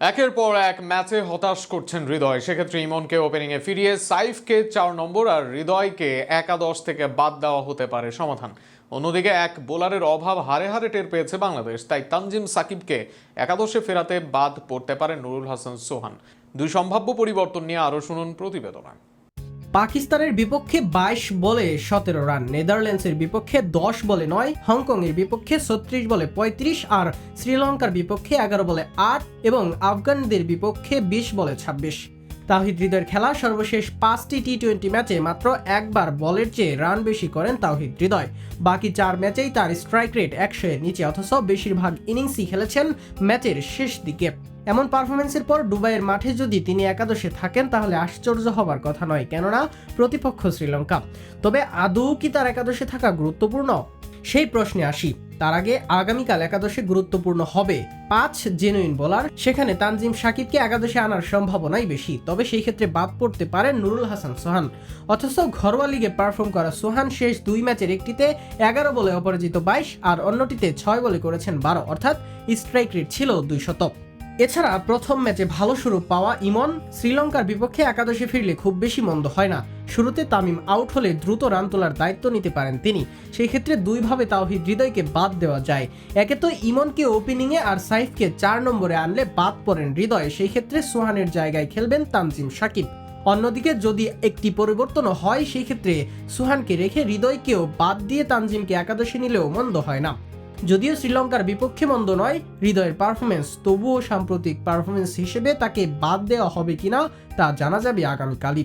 একের পর এক ম্যাচে হতাশ করছেন হৃদয়। সেক্ষেত্রে ইমনকে ওপেনিংয়ে ফিরিয়ে সাইফকে চার নম্বর আর হৃদয়কে একাদশ থেকে বাদ দেওয়া হতে পারে সমাধান। অন্যদিকে এক বোলারের অভাব হারে হারে টের পেয়েছে বাংলাদেশ। তাই তানজিম সাকিবকে একাদশে ফেরাতে বাদ পড়তে পারে নুরুল হাসান সোহান। দুই সম্ভাব্য পরিবর্তন নিয়ে আরও শুনুন প্রতিবেদনা পাকিস্তানের বিপক্ষে বাইশ বলে সতেরো রান, নেদারল্যান্ডসের বিপক্ষে দশ বলে নয়, হংকংয়ের বিপক্ষে ছত্রিশ বলে পঁয়ত্রিশ, আর শ্রীলঙ্কার বিপক্ষে এগারো বলে আট এবং আফগানদের বিপক্ষে বিশ বলে ছাব্বিশ। তাহিদ হৃদয়ের খেলা সর্বশেষ পাঁচটি টি টোয়েন্টি ম্যাচে মাত্র একবার বলের চেয়ে রান বেশি করেন তাহিদ হৃদয়। বাকি চার ম্যাচেই তার স্ট্রাইক রেট একশো নিচে, অথচ বেশিরভাগ ইনিংসই খেলেছেন ম্যাচের শেষ দিকে। এমন পারফরমেন্সের পর দুবাইয়ের মাঠে যদি তিনি একাদশে থাকেন, তাহলে আশ্চর্য হবার কথা নয়, কেননা প্রতিপক্ষ শ্রীলঙ্কা। তবে আদৌ কি তার একাদশে থাকা গুরুত্বপূর্ণ? সেই প্রশ্নে আসি। তার আগে আগামীকাল একাদশে গুরুত্বপূর্ণ হবে পাঁচ জেনুইন বোলার সেখানে তানজিম সাকিবকে একাদশে আনার সম্ভাবনাই বেশি। তবে সেই ক্ষেত্রে বাদ পড়তে পারেন নুরুল হাসান সোহান। অথচ ঘরোয়া লিগে পারফর্ম করা সোহান শেষ দুই ম্যাচের একটিতে এগারো বলে অপরাজিত বাইশ, আর অন্যটিতে ছয় বলে করেছেন বারো। অর্থাৎ স্ট্রাইক রেট ছিল দুই শতক এছাড়া প্রথম ম্যাচে ভালো শুরু পাওয়া ইমন, শ্রীলঙ্কার বিপক্ষে একাদশে ফিরলে খুব বেশি মন্দ হয় না। শুরুতে তামিম আউট হলে দ্রুত রান তোলার দায়িত্ব নিতে পারেন তিনি। সেই ক্ষেত্রে দুইভাবে তাওহিদ হৃদয়কে বাদ দেওয়া যায়। একে তো ইমনকে ওপেনিংয়ে আর সাইফকে চার নম্বরে আনলে বাদ পড়েন হৃদয়। সেই ক্ষেত্রে সোহানের জায়গায় খেলবেন তানজিম সাকিব। অন্যদিকে যদি একটি পরিবর্তন হয়, সেই ক্ষেত্রে সুহানকে রেখে হৃদয়কেও বাদ দিয়ে তানজিমকে একাদশে নিলেও মন্দ হয় না। যদিও শ্রীলঙ্কার বিপক্ষে মন্দ নয়, হৃদয়ের পারফরমেন্স তবুও সাম্প্রতিক পারফরমেন্স হিসেবে তাকে বাদ দেওয়া হবে কিনা তা জানা যাবে আগামীকালই।